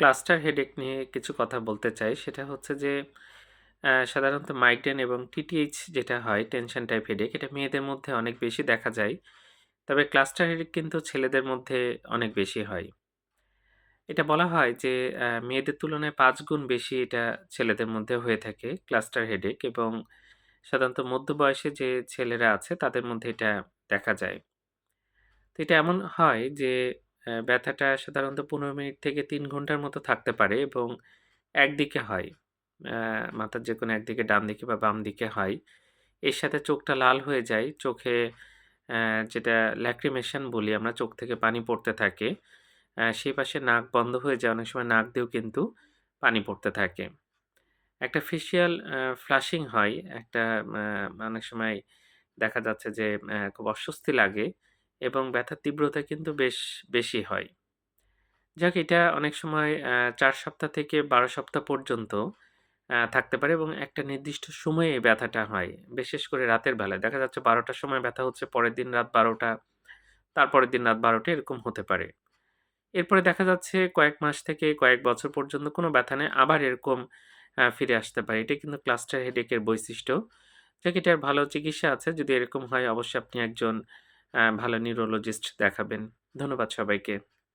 Cluster headache নিয়ে কিছু কথা বলতে চাই। সেটা হচ্ছে যে সাধারণত মাইগ্রেন এবং টিটিএইচ যেটা হয়, টেনশন টাইপ হেডেক, এটা মেয়েদের মধ্যে অনেক বেশি দেখা যায়। তবে ক্লাস্টার হেডেক কিন্তু ছেলেদের মধ্যে অনেক বেশি হয়। এটা বলা হয় যে মেয়েদের তুলনায় পাঁচ গুণ বেশি এটা ছেলেদের মধ্যে হয়ে থাকে ক্লাস্টার হেডেক এবং সাধারণত মধ্য বয়সে যে ছেলেরা আছে, তাদের মধ্যে এটা দেখা যায়। তো এটা এমন হয় যে ব্যথাটা সাধারণত ১৫ মিনিট থেকে তিন ঘণ্টার মতো থাকতে পারে এবং একদিকে হয়। মাথার যে কোনো একদিকে ডান দিকে বা বাম দিকে হয়। এর সাথে চোখটা লাল হয়ে যায়। চোখে যেটা ল্যাক্রিমেশন বলি আমরা, চোখ থেকে পানি পড়তে থাকে। সেই পাশে নাক বন্ধ হয়ে যায়। অনেক সময় নাক দিয়েও কিন্তু পানি পড়তে থাকে। একটা ফেসিয়াল ফ্লাশিং হয়। একটা অনেক সময় দেখা যাচ্ছে যে খুব অস্বস্তি লাগে এবং ব্যথার তীব্রতা কিন্তু বেশ বেশি হয়। যাক এটা অনেক সময় চার সপ্তাহ থেকে ১২ সপ্তাহ পর্যন্ত থাকতে পারে এবং একটা নির্দিষ্ট সময়ে ব্যথাটা হয়। বিশেষ করে রাতের বেলায়। দেখা যাচ্ছে বারোটার সময় ব্যথা হচ্ছে, পরের দিন রাত বারোটা তারপরের দিন রাত বারোটা এরকম হতে পারে। এরপরে দেখা যাচ্ছে কয়েক মাস থেকে কয়েক বছর পর্যন্ত কোনো ব্যথা নেই। আবার এরকম ফিরে আসতে পারে। এটা কিন্তু ক্লাস্টার হেডেকের বৈশিষ্ট্য। যাক এটার ভালো চিকিৎসা আছে। যদি এরকম হয় অবশ্যই আপনি একজন ভালো নিউরোলজিস্ট দেখাবেন। ধন্যবাদ সবাইকে।